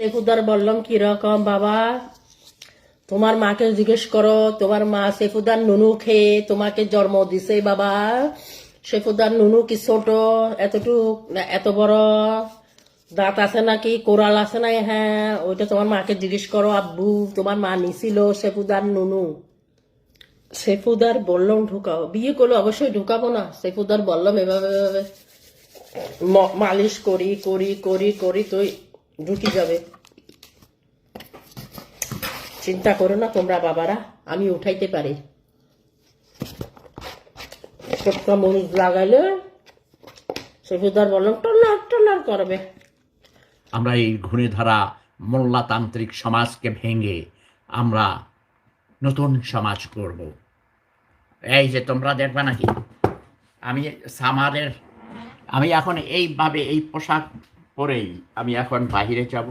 সেফুদার বললাম কীরকম বাবা? তোমার মাকে জিজ্ঞেস করো, তোমার মা সেফুদার নুনু খেয়ে তোমাকে জন্ম দিছে বাবা। সেফুদার নুনু কি ছোট? এতটুক এত বড়? দাঁত আছে নাকি? কোরাল আছে না হ্যাঁ ওইটা তোমার মাকে জিজ্ঞেস করো, আব্বু। তোমার মা নিছিল সেফুদার নুনু। সেফুদার বললাম ঢুকাও। বিয়ে করলে অবশ্যই ঢুকাবো না। সেফুদার বললাম এভাবে মালিশ করি করি করি করি, তুই ঢুকি যাবে। চিন্তা করো না তোমরা বাবারা, আমি উঠাইতে পারি। ছোট্ট মরিচ লাগাইলে সেফুদার বললাম টলার টলার করবে। আমরা এই ঘূর্ণিধারা মোল্লাতান্ত্রিক সমাজকে ভেঙে আমরা নতুন সমাজ করব। এই যে তোমরা দেখবে নাকি, আমি সামারের, আমি এখন এইভাবে এই পোশাক পরেই আমি এখন বাহিরে যাব।